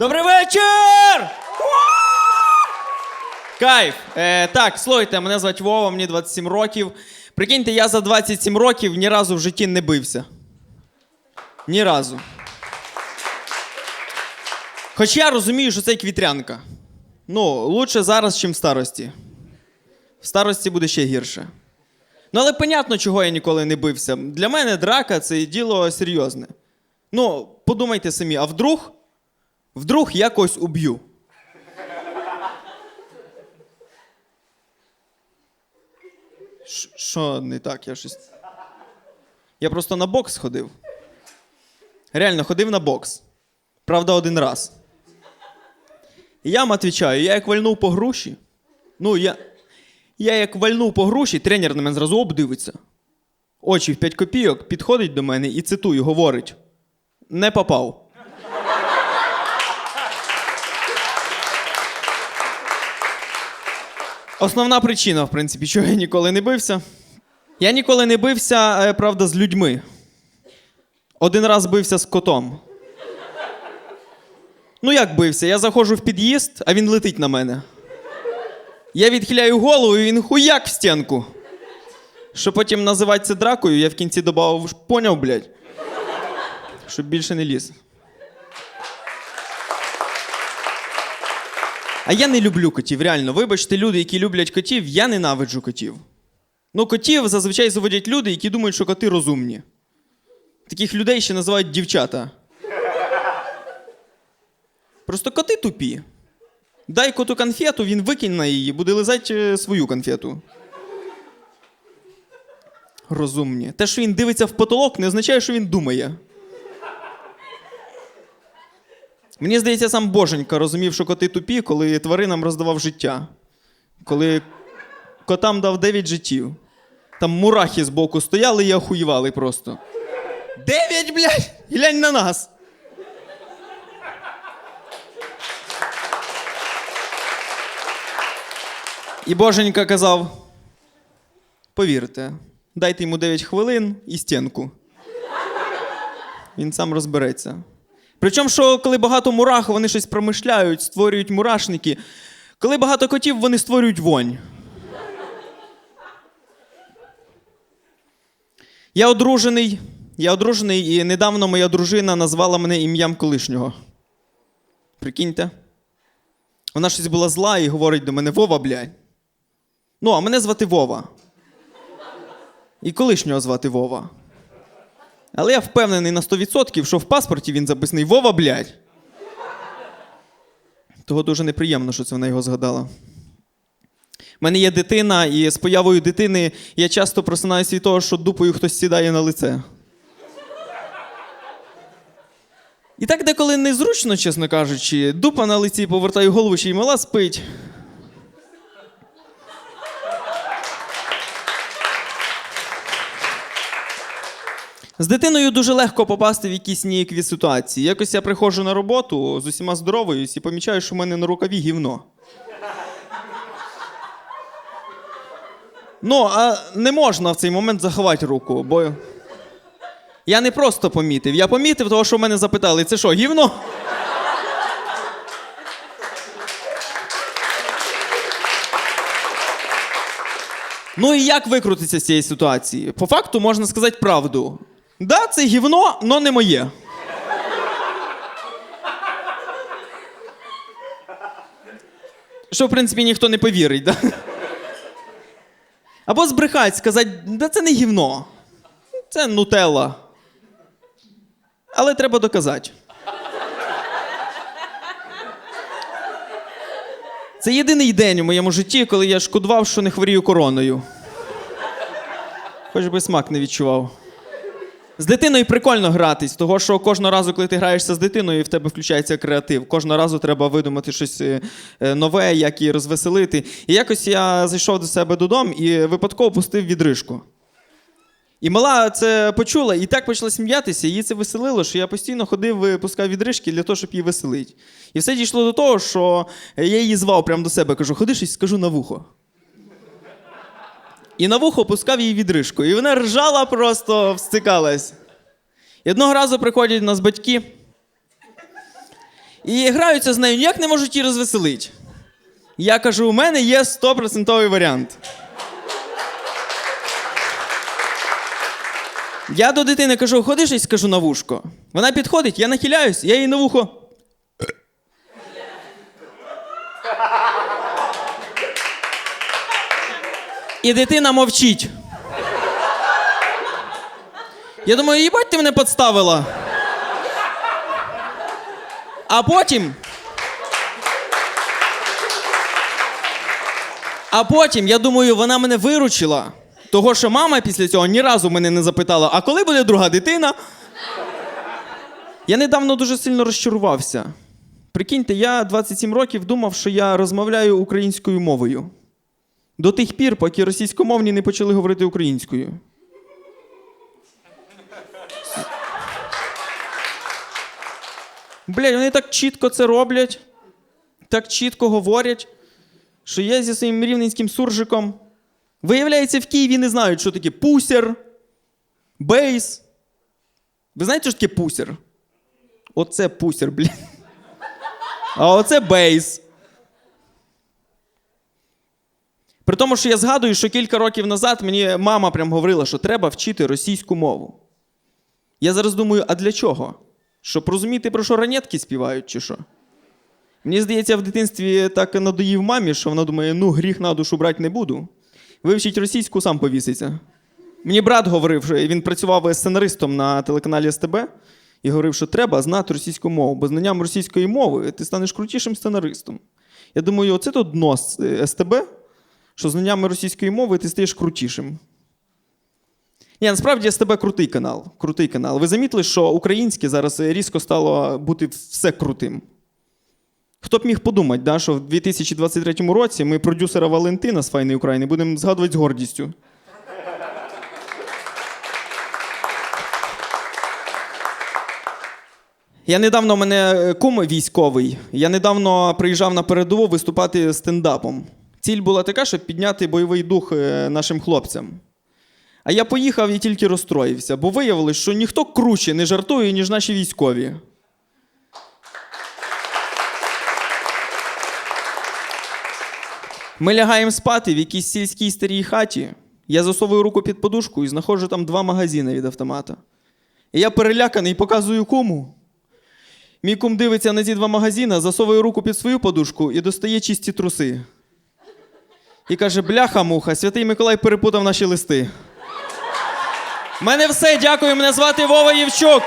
Добрий вечір! Кайф. Е, так, слухайте, мене звати Вова, мені 27 років. Прикиньте, я за 27 років ні разу в житті не бився. Ні разу. Хоч я розумію, що це квітрянка. Ну, лучше зараз, чим в старості. В старості буде ще гірше. Ну, але понятно, чого я ніколи не бився. Для мене драка це діло серйозне. Ну, подумайте самі, а вдруг? Вдруг я когось уб'ю. Що не так? Я щось. Я просто на бокс ходив. Реально ходив на бокс. Правда, один раз. І я вам відповідаю, я як вальнув по груші. Ну, я. Я як вальнув по груші, тренер на мене зразу обдивиться. Очі в 5 копійок, підходить до мене і цитую, говорить: не попав. Основна причина, в принципі, чого я ніколи не бився. Я ніколи не бився, е, правда, з людьми. Один раз бився з котом. Ну, як бився? Я заходжу в під'їзд, а він летить на мене. Я відхиляю голову, і він хуяк в стінку. Що потім називати це дракою, я в кінці додав, поняв, блядь. Щоб більше не ліз. А я не люблю котів, реально. Вибачте, люди, які люблять котів, я ненавиджу котів. Ну, котів зазвичай заводять люди, які думають, що коти розумні. Таких людей ще називають дівчата. Просто коти тупі. Дай коту конфету, він викинь на її, буде лизати е, свою конфету. Розумні. Те, що він дивиться в потолок, не означає, що він думає. Мені здається, сам Боженька розумів, що коти тупі, коли тваринам роздавав життя. Коли котам дав 9 життів. Там мурахи збоку стояли і охуєвали просто. Дев'ять, блядь! Глянь на нас! І Боженька казав: повірте, дайте йому 9 хвилин і стінку. Він сам розбереться. Причому, що коли багато мурах, вони щось промишляють, створюють мурашники. Коли багато котів, вони створюють вонь. Я одружений. Я одружений, і недавно моя дружина назвала мене ім'ям колишнього. Прикиньте. Вона щось була зла і говорить до мене: Вова, блядь. Ну, а мене звати Вова. І колишнього звати Вова. Але я впевнений на 100%, що в паспорті він записаний Вова, блядь. Того дуже неприємно, що це вона його згадала. У мене є дитина, і з появою дитини я часто просинаюся від того, що дупою хтось сідає на лице. І так деколи незручно, чесно кажучи, дупа на лиці повертаю голову, ще й мала спить. З дитиною дуже легко попасти в якісь ніякові ситуації. Якось я приходжу на роботу з усіма здороваюсь і помічаю, що в мене на рукаві гівно. Ну, а не можна в цей момент заховати руку, бо. Я не просто помітив. Я помітив, того, що в мене запитали, це що, гівно? Ну і як викрутитися з цієї ситуації? По факту можна сказати правду. Да, це гівно, но не моє. Що, в принципі, ніхто не повірить, да? Або збрехать, сказати, да це не гівно. Це нутелла. Але треба доказати. Це єдиний день у моєму житті, коли я шкодував, що не хворію короною. Хоч би смак не відчував. З дитиною прикольно гратись, того що кожного разу, коли ти граєшся з дитиною, в тебе включається креатив. Кожного разу треба видумати щось е, е, нове, як її розвеселити. І якось я зайшов до себе додому і випадково пустив відрижку. І мала це почула і так почала сміятися, її це веселило, що я постійно ходив, е, пускав відрижки для того, щоб її веселити. І все дійшло до того, що я її звав прямо до себе, кажу, ходи щось скажу на вухо. І на вухо пускав її відрижку. І вона ржала просто, встикалась. І одного разу приходять у нас батьки І граються з нею, ніяк не можуть її розвеселити. Я кажу: у мене є 100% варіант. Я до дитини кажу, ходи щось скажу на вушко. Вона підходить, я нахиляюсь, я їй на вухо. І дитина мовчить. Я думаю, їбать, ти мене підставила. А потім. А потім, я думаю, вона мене виручила. Того, що мама після цього ні разу мене не запитала, а коли буде друга дитина? Я недавно дуже сильно розчарувався. Прикиньте, я 27 років думав, що я розмовляю українською мовою. До тих пір, поки російськомовні не почали говорити українською. Блядь, вони так чітко це роблять, так чітко говорять, що я зі своїм рівненським суржиком. Виявляється, в Києві не знають, що таке пусер, бейс. Ви знаєте, що таке пусер? Оце пусер, блін. А оце бейс. При тому, що я згадую, що кілька років назад мені мама прям говорила, що треба вчити російську мову. Я зараз думаю, а для чого? Щоб розуміти, про що ранетки співають, чи що? Мені здається, в дитинстві так надоїв мамі, що вона думає, ну, гріх на душу брати не буду. Вивчить російську, сам повіситься. Мені брат говорив, що він працював сценаристом на телеканалі СТБ і говорив, що треба знати російську мову, бо знанням російської мови ти станеш крутішим сценаристом. Я думаю, оце то дно е, СТБ, що знаннями російської мови ти стаєш крутішим. Ні, насправді СТБ крутий канал. Крутий канал. Ви замітили, що українське зараз різко стало бути все крутим. Хто б міг подумати, да, що в 2023 році ми продюсера Валентина з Файної України будемо згадувати з гордістю. Я недавно у мене кум військовий. Я недавно приїжджав на передову виступати стендапом. Ціль була така, щоб підняти бойовий дух е, нашим хлопцям. А я поїхав і тільки розстроївся, бо виявилось, що ніхто круче не жартує, ніж наші військові. Ми лягаємо спати в якійсь сільській старій хаті. Я засовую руку під подушку і знаходжу там два магазини від автомата. І я переляканий показую куму. Мій кум дивиться на ці два магазини, засовує руку під свою подушку і достає чисті труси. І каже: бляха-муха, святий Миколай перепутав наші листи. Мене все, дякую. Мене звати Вова Євчук.